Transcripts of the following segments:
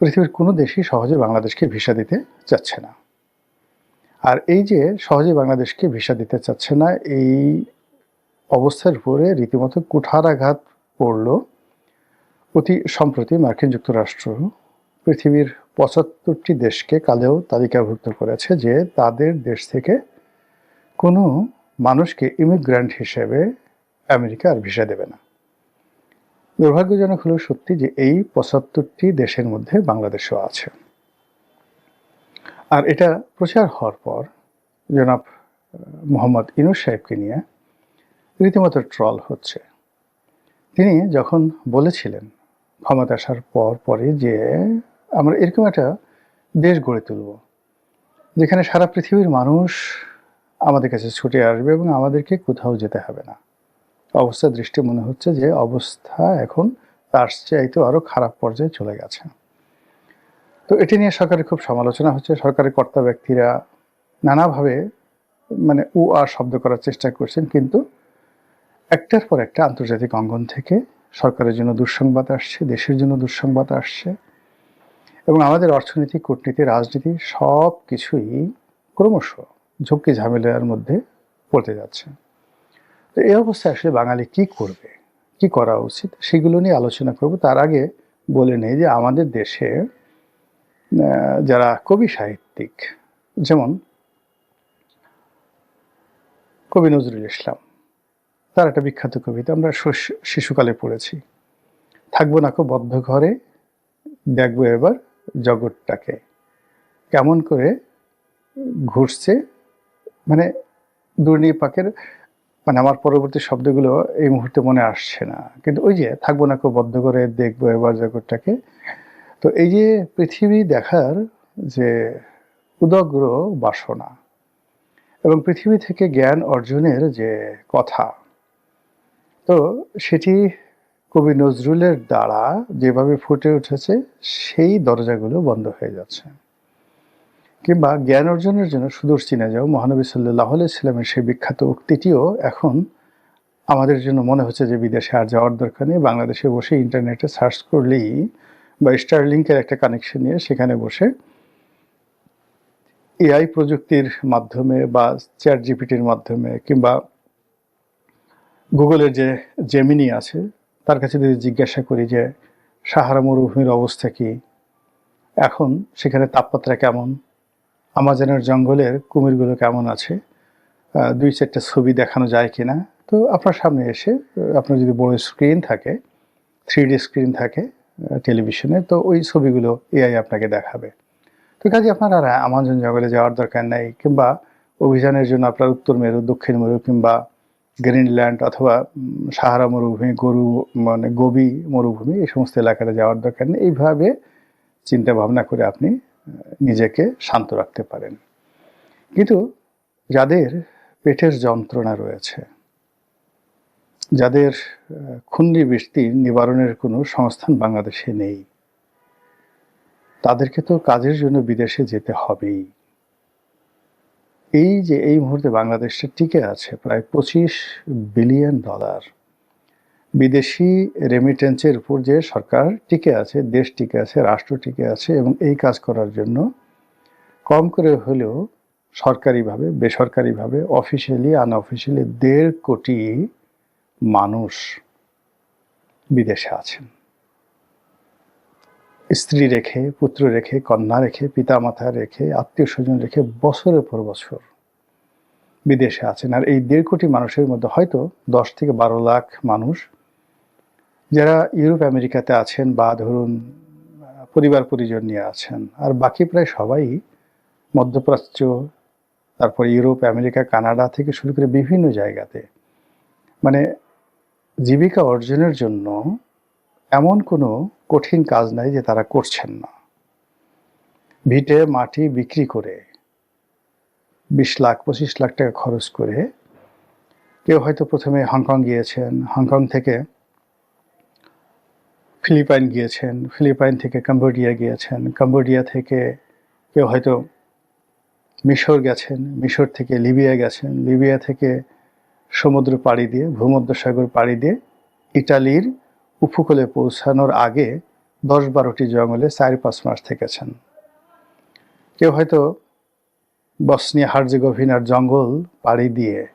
পৃথিবীর কোনো দেশই সহজে বাংলাদেশকে ভিসা দিতে চাচ্ছে না। আর এই যে সহজে বাংলাদেশকে ভিসা দিতে চাচ্ছে না, এই অবস্থার উপরে রীতিমতো কুঠারাঘাত পড়ল। অতি সম্প্রতি মার্কিন যুক্তরাষ্ট্র পৃথিবীর পঁচাত্তরটি দেশকে কালেও তালিকাভুক্ত করেছে যে তাদের দেশ থেকে কোনো মানুষকে ইমিগ্র্যান্ট হিসেবে আমেরিকা আর ভিসা দেবে না। দুর্ভাগ্যজনক হলো সত্যি যে এই পঁচাত্তরটি দেশের মধ্যে বাংলাদেশও আছে। আর এটা প্রচার হওয়ার পর জনাব মোহাম্মদ ইনুস সাহেবকে নিয়ে রীতিমতো ট্রল হচ্ছে। তিনি যখন বলেছিলেন ক্ষমতা আসার পর পরে যে আমরা এরকম একটা দেশ গড়ে তুলব, যেখানে সারা পৃথিবীর মানুষ আমাদের কাছে ছুটে আসবে এবং আমাদেরকে কোথাও যেতে হবে না। অবস্থা দৃষ্টি মনে হচ্ছে যে অবস্থা এখন তার চাইতেও আরও খারাপ পর্যায়ে চলে গেছে। তো এটি নিয়ে সরকারের খুব সমালোচনা হচ্ছে। সরকারের কর্তা ব্যক্তিরা নানাভাবে মানে উ আর শব্দ করার চেষ্টা করছেন, কিন্তু একটার পর একটা আন্তর্জাতিক অঙ্গন থেকে সরকারের জন্য দুঃসংবাদ আসছে, দেশের জন্য দুঃসংবাদ আসছে এবং আমাদের অর্থনীতি, কূটনীতি, রাজনীতি সব কিছুই ক্রমশ ঝুঁকি ঝামেলার মধ্যে পড়তে যাচ্ছে। তো এই অবস্থায় আসলে বাঙালি কি করবে? কি করা উচিত? সেগুলো নিয়ে আলোচনা করব। তার আগে বলে নেই যে আমাদের দেশে যারা কবি সাহিত্যিক, যেমন কবি নজরুল ইসলাম, তার একটা বিখ্যাত কবিতা, আমরা শিশুকালে পড়েছি। থাকব না বদ্ধ ঘরে, দেখব এবার জগৎটাকে। কেমন করে ঘুরছে মানে দুর্নিপাকের মানে আমার পরবর্তী শব্দগুলো এই মুহূর্তে মনে আসছে না। কিন্তু ওই যে থাকব না কেউ বদ্ধ করে দেখব এবার জগৎটাকে। তো এই যে পৃথিবী দেখার যে উদগ্র বাসনা এবং পৃথিবী থেকে জ্ঞান অর্জনের যে কথা, তো সেটি কবি নজরুলের দ্বারা যেভাবে ফুটে উঠেছে, সেই দরজাগুলো বন্ধ হয়ে যাচ্ছে। কিংবা জ্ঞান অর্জনের জন্য সুদূর চীনে যাও মহানবী সাল্লাহ ইসলামের সেই বিখ্যাত উক্তিটিও এখন আমাদের জন্য মনে হচ্ছে যে বিদেশে আর যাওয়ার দরকার নেই। বাংলাদেশে বসে ইন্টারনেটে সার্চ করলেই বা স্টারলিংকের একটা কানেকশন নিয়ে সেখানে বসে এআই প্রযুক্তির মাধ্যমে বা চ্যাট জিপিটির মাধ্যমে কিংবা গুগলের যে জেমিনি আছে, তার কাছে যদি জিজ্ঞাসা করি যে সাহারা মরুভূমির অবস্থা কি? এখন সেখানে তাপমাত্রা কেমন? আমাজনের জঙ্গলের কুমিরগুলো কেমন আছে? দুই চারটা ছবি দেখানো যায় কি না তো আপনার সামনে এসে, আপনার যদি বড় স্ক্রিন থাকে থ্রি ডি স্ক্রিন থাকে টেলিভিশনে তো ওই ছবিগুলো এআই আপনাকে দেখাবে। তো কাজে আপনার আর আমাজন জঙ্গলে যাওয়ার দরকার নেই, কিংবা অভিযানের জন্য আপনার উত্তর মেরু, দক্ষিণ মেরু, কিংবা গ্রিনল্যান্ড অথবা সাহারা মরুভূমি, গরু মানে গবি মরুভূমি, এই সমস্ত এলাকাতে যাওয়ার দরকার নেই। এইভাবে চিন্তা ভাবনা করে আপনি নিজেকে শান্ত রাখতে পারেন। কিন্তু যাদের পেটের যন্ত্রণা রয়েছে যাদের আহ, খুন্দি বৃষ্টির নিবারণের কোনো সংস্থান বাংলাদেশে নেই তাদেরকে তো কাজের জন্য বিদেশে যেতে হবেই। এই যে এই মুহূর্তে বাংলাদেশে টিকে আছে প্রায় পঁচিশ বিলিয়ন ডলার বিদেশি রেমিটেন্সের উপর যে সরকার টিকে আছে, দেশ টিকে আছে, রাষ্ট্র টিকে আছে এবং এই কাজ করার জন্য কম করে হলেও সরকারিভাবে, বেসরকারিভাবে অফিসিয়ালি আনঅফিসিয়ালি দেড় কোটি মানুষ বিদেশে আছেন। স্ত্রী রেখে, পুত্র রেখে, কন্যা রেখে, পিতামাতা রেখে আত্মীয় স্বজন রেখে বছরের পর বছর বিদেশে আছেন। আর এই দেড় কোটি মানুষের মধ্যে হয়তো দশ থেকে বারো লাখ মানুষ যারা ইউরোপ, আমেরিকাতে আছেন বা ধরুন পরিবার পরিজন নিয়ে আছেন, আর বাকি প্রায় সবাই মধ্যপ্রাচ্য, তারপর ইউরোপ, আমেরিকা, কানাডা থেকে শুরু করে বিভিন্ন জায়গাতে। মানে জীবিকা অর্জনের জন্য এমন কোনো কঠিন কাজ নাই যে তারা করছেন না। ভিটে মাটি বিক্রি করে বিশ লাখ, পঁচিশ লাখ টাকা খরচ করে কেউ হয়তো প্রথমে হংকং গিয়েছেন, হংকং থেকে ফিলিপাইন গিয়েছেন, ফিলিপাইন থেকে কম্বোডিয়া গিয়েছেন। কম্বোডিয়া থেকে কেউ হয়তো মিশর গেছেন, মিশর থেকে লিবিয়া গেছেন। লিবিয়া থেকে সমুদ্র পাড়ি দিয়ে, ভূমধ্যসাগর পাড়ি দিয়ে ইটালির উপকূলে পৌঁছানোর আগে দশ বারোটি জঙ্গলে চার পাঁচ মাস থেকেছেন। কেউ হয়তো বসনিয়া হার্জেগোভিনার জঙ্গল পাড়ি দিয়ে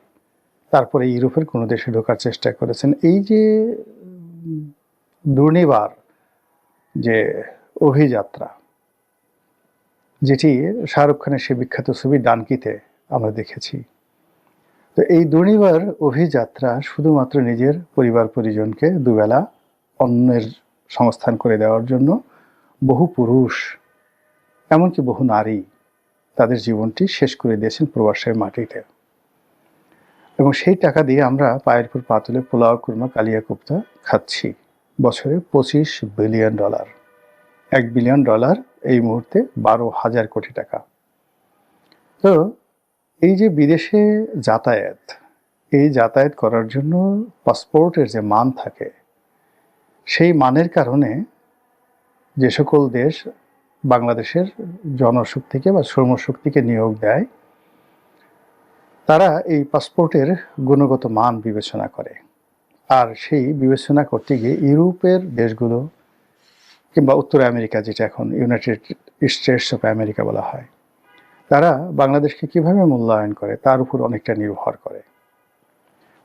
তারপরে ইউরোপের কোনো দেশে ঢোকার চেষ্টা করেছেন। এই যে দুর্নিবার যে অভিযাত্রা, যেটি শাহরুখ খানের সে বিখ্যাত ছবি ডানকিতে আমরা দেখেছি। তো এই দুর্নিবার অভিযাত্রা শুধুমাত্র নিজের পরিবার পরিজনকে দুবেলা অন্যের সংস্থান করে দেওয়ার জন্য বহু পুরুষ, এমনকি বহু নারী তাদের জীবনটি শেষ করে দিয়েছেন প্রবাসের মাটিতে। এবং সেই টাকা দিয়ে আমরা পায়ের পর পা তুলে পোলাও, কুরমা, কালিয়া কোপ্তা খাচ্ছি। বছরে পঁচিশ বিলিয়ন ডলার। এক বিলিয়ন ডলার এই মুহূর্তে বারো হাজার কোটি টাকা। তো এই যে বিদেশে যাতায়াত, এই যাতায়াত করার জন্য পাসপোর্টের যে মান থাকে, সেই মানের কারণে যে সকল দেশ বাংলাদেশের জনশক্তিকে বা শ্রমশক্তিকে নিয়োগ দেয়, তারা এই পাসপোর্টের গুণগত মান বিবেচনা করে। আর সেই বিবেচনা করতে গিয়ে ইউরোপের দেশগুলো কিংবা উত্তর আমেরিকা, যেটা এখন ইউনাইটেড স্টেটস অফ আমেরিকা বলা হয়, তারা বাংলাদেশকে কীভাবে মূল্যায়ন করে, তার উপর অনেকটা নির্ভর করে।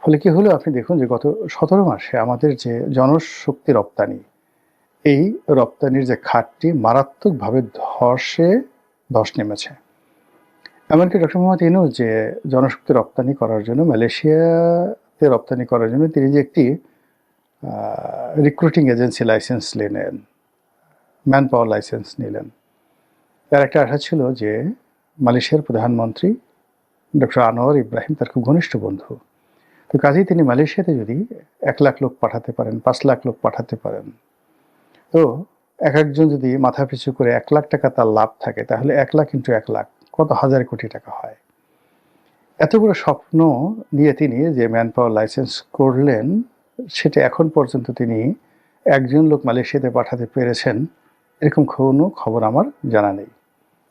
ফলে কি হলো? আপনি দেখুন যে গত সতেরো মাসে আমাদের যে জনশক্তি রপ্তানি, এই রপ্তানির যে খাতটি মারাত্মকভাবে ধসে, ধস নেমেছে। এমনকি ডক্টর মোহাম্মদ ইনুস যে জনশক্তি রপ্তানি করার জন্য মালয়েশিয়াতে রপ্তানি করার জন্য তিনি যে একটি রিক্রুটিং এজেন্সি লাইসেন্স নিলেন ম্যান পাওয়ার লাইসেন্স নিলেন। তার একটা আশা ছিল যে মালয়েশিয়ার প্রধানমন্ত্রী ডক্টর আনোয়ার ইব্রাহিম তার খুব ঘনিষ্ঠ বন্ধু। তো কাজেই তিনি মালয়েশিয়াতে যদি এক লাখ লোক পাঠাতে পারেন, পাঁচ লাখ লোক পাঠাতে পারেন, তো এক একজন যদি মাথা পিছু করে এক লাখ টাকা তার লাভ থাকে, তাহলে এক লাখ ইন্টু এক লাখ কত হাজার কোটি টাকা হয়? এত বড় স্বপ্ন নিয়ে তিনি যে ম্যান পাওয়ার লাইসেন্স করলেন, সেটা এখন পর্যন্ত তিনি একজন লোক মালয়েশিয়াতে পাঠাতে পেরেছেন, এরকম কোনো খবর আমার জানা নেই।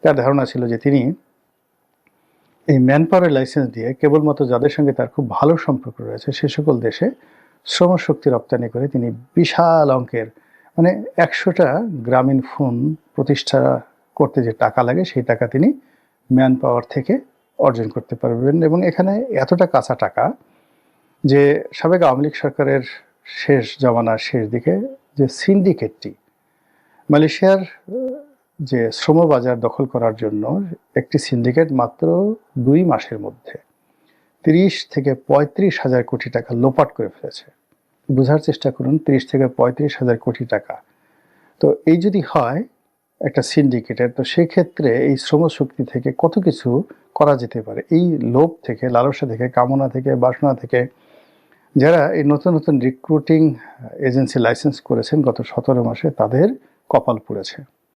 তার ধারণা ছিল যে তিনি এই ম্যান পাওয়ারের লাইসেন্স দিয়ে কেবলমাত্র যাদের সঙ্গে তার খুব ভালো সম্পর্ক রয়েছে, সে সকল দেশে শ্রমশক্তি রপ্তানি করে তিনি বিশাল অঙ্কের মানে একশোটা গ্রামীণ ফোন প্রতিষ্ঠা করতে যে টাকা লাগে, সেই টাকা তিনি ম্যান পাওয়ার থেকে অর্জন করতে পারবেন এবং এখানে এতটা কাঁচা টাকা যে সাবেক আওয়ামী লীগ সরকারের শেষ জমানার শেষ দিকে যে সিন্ডিকেটটি মালয়েশিয়ার যে শ্রমবাজার দখল করার জন্য একটি সিন্ডিকেট মাত্র দুই মাসের মধ্যে তিরিশ থেকে পঁয়ত্রিশ হাজার কোটি টাকা লোপাট করে ফেলেছে। বোঝার চেষ্টা করুন, তিরিশ থেকে পঁয়ত্রিশ হাজার কোটি টাকা। তো এই যদি হয় একটা সিন্ডিকেটের তো সেক্ষেত্রে এই শ্রমশক্তি থেকে কত কিছু করা যেতে পারে? এই লোভ থেকে, লালসা থেকে, কামনা থেকে, বাসনা থেকে, যারা এই নতুন নতুন রিক্রুটিং এজেন্সি লাইসেন্স করেছেন গত সতেরো মাসে, তাদের কপাল পুড়েছে।